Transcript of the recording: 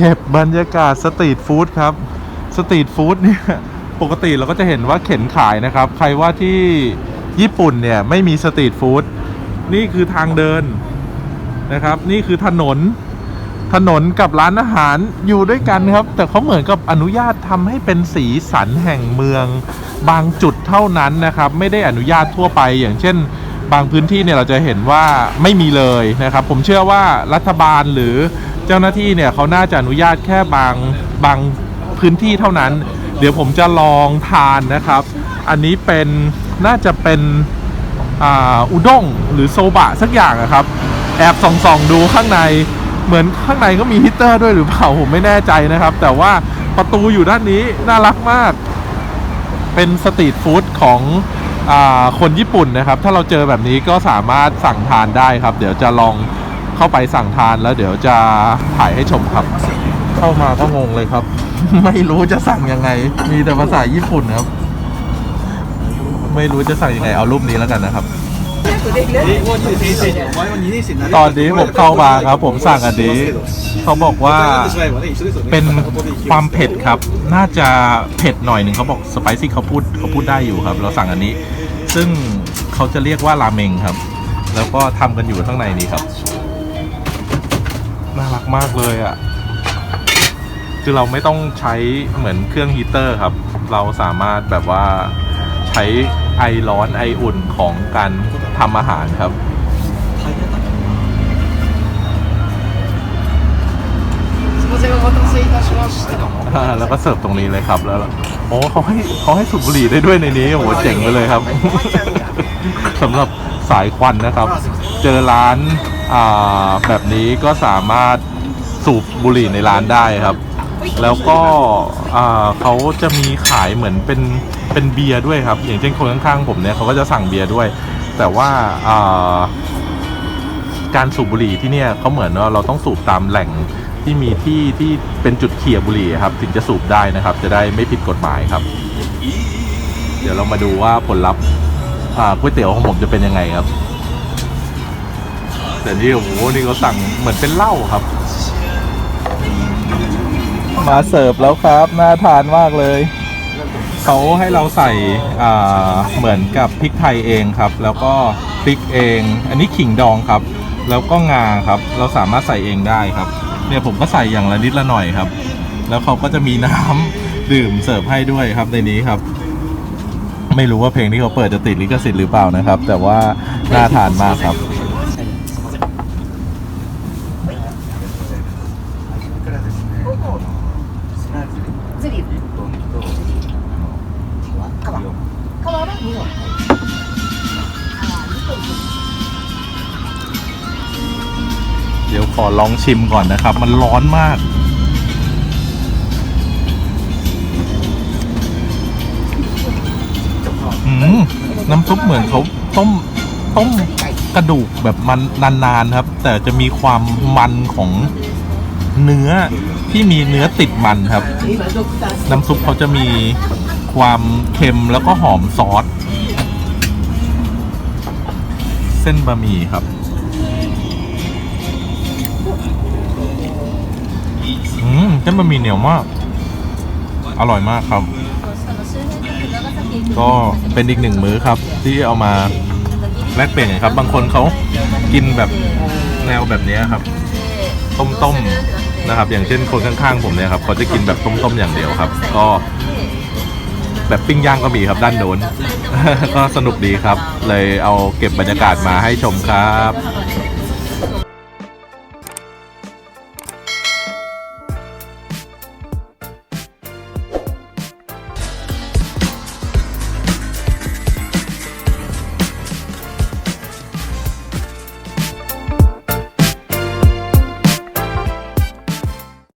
ก็บบรรยากาศสตรีทฟู้ดครับ สตรีทฟู้ดเนี่ยปกติเราก็จะเห็นว่าเข็นขายนะครับ ใครว่าที่ญี่ปุ่นเนี่ยไม่มีสตรีทฟู้ดนี่คือทางเดินนะครับ นี่คือถนนถนนกับร้านอาหารอยู่ด้วยกันครับ แต่เขาเหมือนกับอนุญาตทำให้เป็นสีสันแห่งเมือง บางจุดเท่านั้นนะครับ ไม่ได้อนุญาตทั่วไปอย่างเช่น บางพื้นที่เนี่ยเราจะเห็นว่าไม่มีเลยนะครับ ผมเชื่อว่ารัฐบาลหรือเจ้าหน้าที่เนี่ยเขาน่าจะอนุญาตแค่บางบางพื้นที่เท่านั้น เดี๋ยวผมจะลองทานนะครับ อันนี้เป็นน่าจะเป็นอุด้งหรือโซบะสักอย่างอะครับ แอบส่องๆดูข้างในเหมือนข้างในก็มีฮีตเตอร์ด้วยหรือเปล่าผมไม่แน่ใจนะครับ แต่ว่าประตูอยู่ด้านนี้น่ารักมาก เป็นสตรีทฟู้ดของ คนญี่ปุ่นนะครับ ถ้าเราเจอแบบนี้ก็สามารถสั่งทานได้ครับ เดี๋ยวจะลองเข้าไปสั่งทานแล้วเดี๋ยวจะถ่ายให้ชมครับ เข้ามาก็งงเลยครับ ไม่รู้จะสั่งยังไง มีแต่ภาษาญี่ปุ่นครับ ไม่รู้จะสั่งยังไงเอารูปนี้แล้วกันนะครับ ตอนนี้ผมเข้ามาครับ ผมสั่งอันนี้เขาบอกว่าเป็นความเผ็ดครับ น่าจะเผ็ดหน่อยหนึ่งเขาบอกสไปซี่เขาพูดเขาพูดได้อยู่ครับ เราสั่งอันนี้ ซึ่งเขาจะเรียกว่าราเมงครับ แล้วก็ทำกันอยู่ข้างในนี้ครับ น่ารักมากเลยอะ คือเราไม่ต้องใช้เหมือนเครื่องฮีเตอร์ครับ เราสามารถแบบว่าใช้ไอร้อนไออุ่นของการทำอาหารครับ อ่าแล้วก็เสิร์ฟตรงนี้เลยครับแล้วโอ้เขาให้เขาให้สูบบุหรี่ได้ด้วยในนี้โอ้โหเจ๋งไปเลยครับ สำหรับสายควันนะครับ เจอร้านอ่าแบบนี้ก็สามารถสูบบุหรี่ในร้านได้ครับ แล้วก็อ่าเขาจะมีขายเหมือนเป็นเป็นเบียร์ด้วยครับ อย่างเช่นคนข้างๆผมเนี่ยเขาก็จะสั่งเบียร์ด้วย แต่ว่าอ่าการสูบบุหรี่ที่เนี่ยเขาเหมือนว่าเราต้องสูบตามแหล่ง ที่มีที่ที่เป็นจุดเขี่ยบุหรี่ครับถึงจะสูบได้นะครับ จะได้ไม่ผิดกฎหมายครับ เดี๋ยวเรามาดูว่าผลลัพธ์อ่าก๋วยเตี๋ยวของผมจะเป็นยังไงครับ แต่นี่โอ้โหนี่เขาสั่งเหมือนเป็นเหล้าครับ มาเสิร์ฟแล้วครับน่าทานมากเลยเขาให้เราใส่เหมือนกับพริกไทยเองครับ แล้วก็พริกเอง อันนี้ขิงดองครับ แล้วก็งาครับ เราสามารถใส่เองได้ครับ เนี่ยผมก็ใส่อย่างละนิดละหน่อยครับ แล้วเขาก็จะมีน้ำดื่มเสิร์ฟให้ด้วยครับในนี้ครับ ไม่รู้ว่าเพลงที่เขาเปิดจะติดลิขสิทธิ์หรือเปล่านะครับ แต่ว่าน่าทานมากครับ เดี๋ยวขอลองชิมก่อนนะครับ มันร้อนมาก อืมน้ำซุปเหมือนเขาต้มต้มกระดูกแบบมันนานๆครับ แต่จะมีความมันของเนื้อที่มีเนื้อติดมันครับ น้ำซุปเขาจะมีความเค็มแล้วก็หอมซอส เส้นบะหมี่ครับ เส้นบะหมี่เหนียวมาก อร่อยมากครับ ก็เป็นอีกหนึ่งมื้อครับ ที่เอามาแลกเปลี่ยนกันครับ บางคนเขากินแบบแนวแบบนี้ครับ ต้มๆนะครับ อย่างเช่นคนข้างๆผมเนี่ยครับเขาจะกินแบบต้มๆอย่างเดียวครับ ก็แบบปิ้งย่างก็มีครับด้านโน้นก็สนุกดีครับ เลยเอาเก็บบรรยากาศมาให้ชมครับ